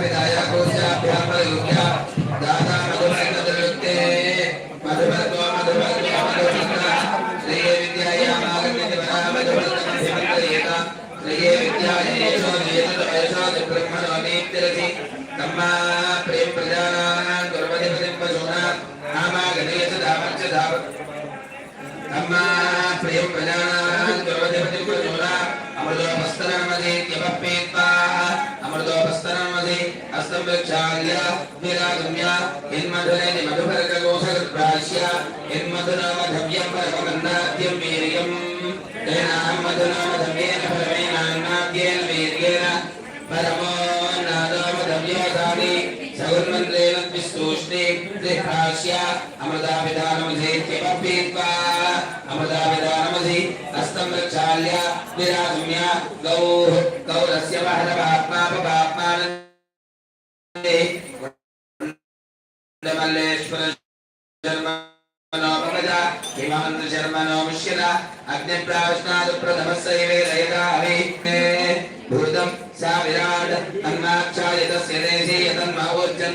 पिताय कोशाभ्यां प्रयुज्य दाता मधुमन्दलुक्ते मधुमन्तो मधुमन्तो मधुमन्त श्रिये विद्यायाम् आगम्यते वरा मधुमन्दं समन्तयेत श्रिये विद्यायेषो नियतत वयसात् ब्रह्मणो नीतिरति तम्मा प्रेम प्रजानां कुर्वति प्रतिम्बशोना नामा गणेश दामच्च दाव तम्मा प्रेम प्रजानां कुर्वति प्रतिम्बशोना अमृतोपस्तरमदे त्यवपेत्वा अमृतोपस्तनमधि हस्तं प्रक्षाल्य विरागम्य यन्मधुरे मधुभरकगोषकृत्प्राश्य यन्मधुनामधव्यं परमगन्धाद्यं वीर्यम् तेनाहं मधुनामधव्येन परमेनान्नाद्येन वीर्येण परमो नादोमधव्योधानि सगुन्मन्त्रेण विस्तूष्णे गृहास्य अमृताभिधानमधि किमपीत्वा अमृताभिधानमधि हस्तं प्रक्षाल्य निरागम्य गौः गौरस्य महदवात्मापपात्मानन्दमल्लेश्वर शर्मा हिमान्तशर्मणो मुष्यता अग्निप्राविष्णादुप्रथमस्यैवेदयता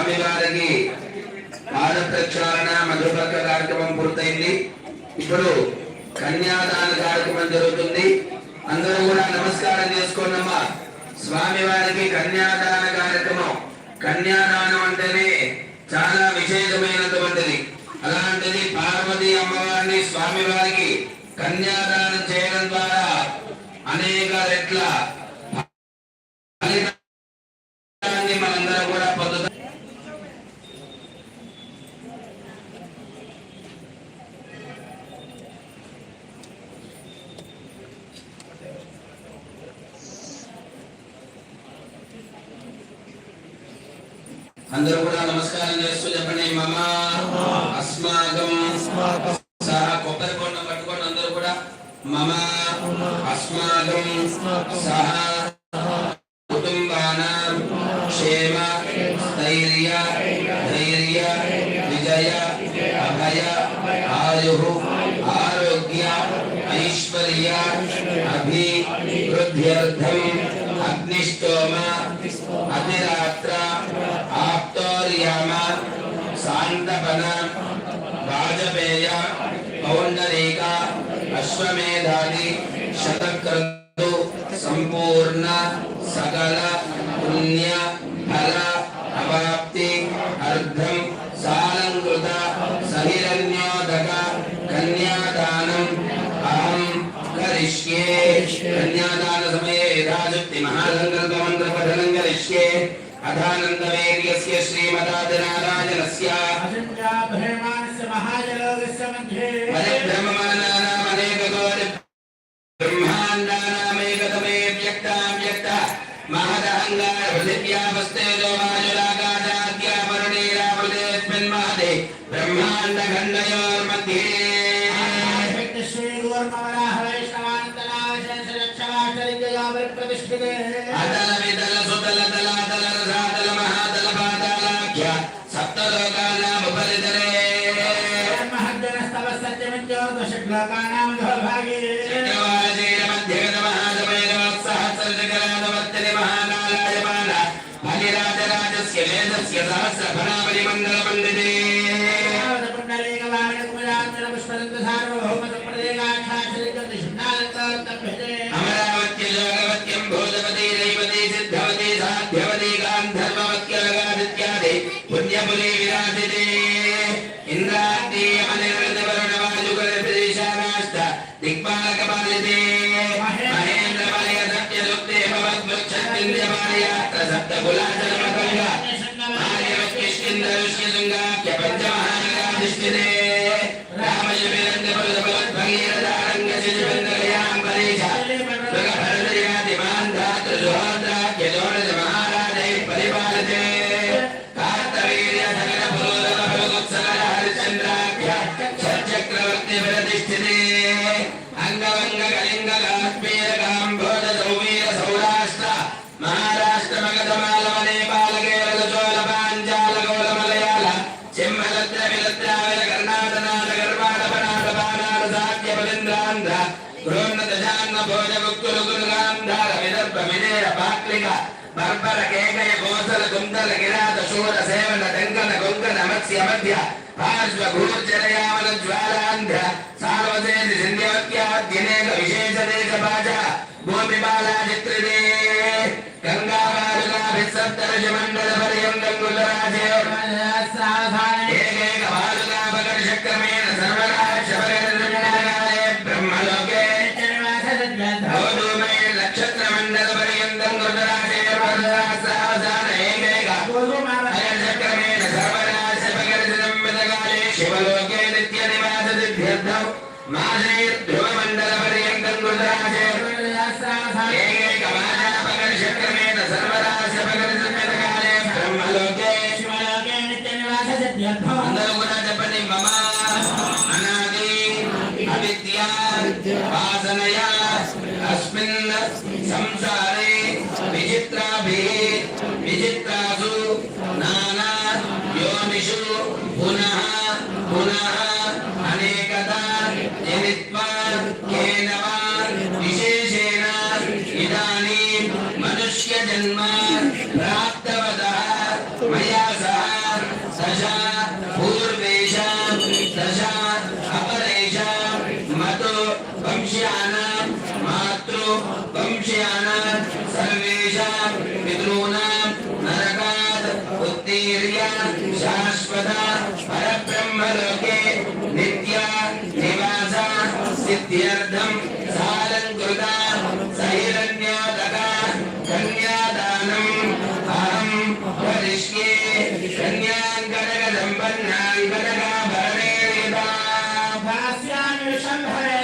స్వామివారికి పాద ప్రక్షాళన మధుపక్క కార్యక్రమం పూర్తయింది. ఇప్పుడు కన్యాదాన కార్యక్రమం జరుగుతుంది. అందరూ కూడా నమస్కారం చేసుకోండమ్మా. స్వామివారికి కన్యాదాన కార్యక్రమం కన్యాదానం అంటేనే చాలా విశేషమైనటువంటిది. అలాంటిది పార్వతి అమ్మవారిని స్వామివారికి కన్యాదానం చేయడం ద్వారా అనేక రెట్ల అందరూ కూడా నమస్కారం చేస్తూ చెప్పండి మమ అస్మాకం సహా కొబ్బరి కొండ పట్టుకోండి అందరూ కూడా మమ అస్మాకం సహా కుటుంబానాం క్షేమ స్థైర్య ధైర్య విజయ అభయ ఆయు ఆరోగ్య ఐశ్వర్య అభివృద్ధ్యర్థం అగ్నిష్టోమ అతిరాత్ర सान्तपन वाजपेय पौण्डरीक अश्वमेधादि शतक्रतु सम्पूर्ण सकल, पुण्य, फल, अवाप्ति, अर्धं सालङ्कृत सहिरण्योदक कन्यादानम् अहं करिष्ये। कन्यादानसमये यथाशक्ति महासङ्कल्पमन्त्रपठनं करिष्ये। మంత్ర పఠనం కరిష్యే అథానందవేర్యస్య శ్రీమదాదినారాయణస్య అజంజాభయమానస్య మహాజలోకస్య మధ్యే పరిభ్రమమానానామనేకకోటి బ్రహ్మాండానామేకతమే వ్యక్తాం వ్యక్త మహదహంగార పృథివ్యావస్తేజో వాయురాగాదాద్యాపరణీరామృతేస్మిన్మహదే బ్రహ్మాండ Bhagana బలింద్రాంధ్ర గృహ్ణదశాన్న భోజముక్తులు గురుగాంధార విదర్భ విజయ పాక్లిక బర్బర కేకయ గోసల గుందల గిరాద శూర సేవన దంగన గొంగన మత్స్య మధ్య పార్శ్వ గూర్జరయామన జ్వాలాంధ్ర సార్వదేశ సింధ్యవత్యాద్యనేక విశేష దేశ భాష భూమి బాలా చిత్రిదే గంగాభారుగా భిసప్తరజ మండల పర్యంతం గుజరాజే. సాధారణ వాసనయ అస్మిన్ సంసారే విచిత్రాభి విచిత్రాసు నానా యోనిషు పునః పునః అనేకదా జనిత్వా. वंश्याणाम् सर्वेषाम् पितॄणाम् नरकात् उत्तीर्य शाश्वता परब्रह्मलोके नित्या निवासा सिद्ध्यर्थम् सालङ्कृता सैरन्योदका कन्यादानम् अहम् वदिष्ये कन्याङ्गदगदम्बन्नाङ्गदगाभरणेरिता भास्यानुषम्भरे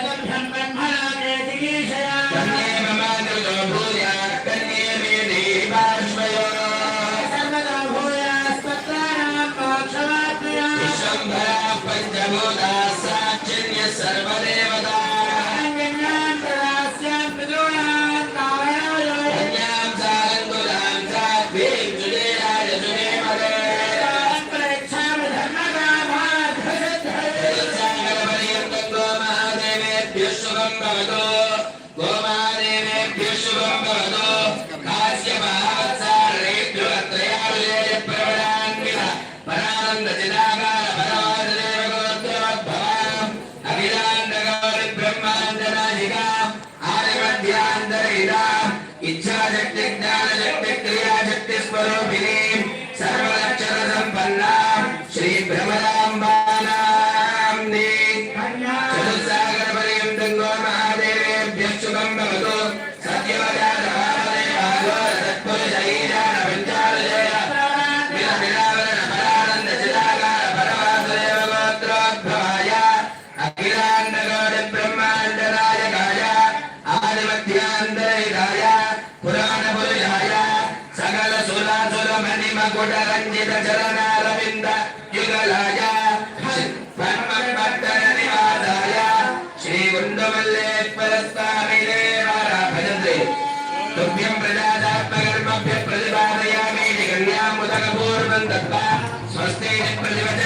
করো বিলি Gracias.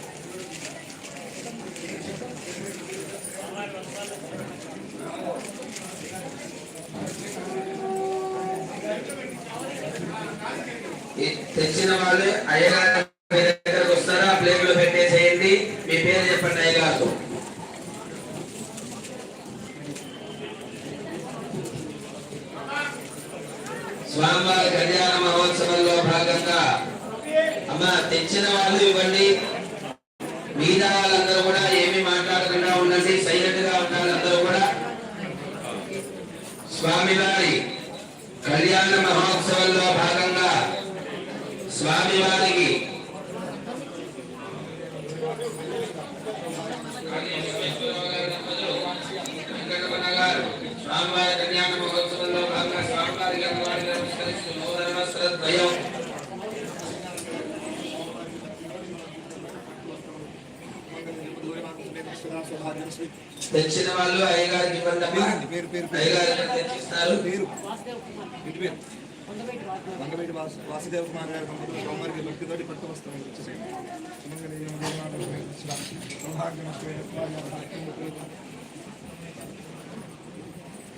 తెచ్చిన వాళ్ళు అయ్యగారు మీ దగ్గరకు వస్తారా? ప్లేట్లో పెట్టేసేయండి. మీ పేరు చెప్పండి అయ్యగారు. స్వామివారి కళ్యాణ మహోత్సవంలో భాగంగా అమ్మ తెచ్చిన వాళ్ళు ఇవ్వండి. మిగతా వాళ్ళందరూ కూడా ఏమి మాట్లాడకుండా ఉండండి. సైలెంట్గా ఉండాలి అందరూ కూడా. స్వామివారి కళ్యాణ మహోత్సవంలో భాగంగా స్వామివారి కళ్యాణ మహోత్సవంలో భాగంగా నూతన వస్త్రద్వయం తెచ్చిన వాళ్ళు అయ్యగారికి ఇవ్వండి. అయ్యగారికి తెచ్చిస్తారు. వాసు. వాసుదేవ కుమార్ గారి దంపతులు సోమవారికి భక్తితోటి పట్టు వస్త్రం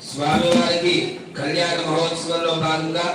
స్వామివారికి కళ్యాణ మహోత్సవంలో భాగంగా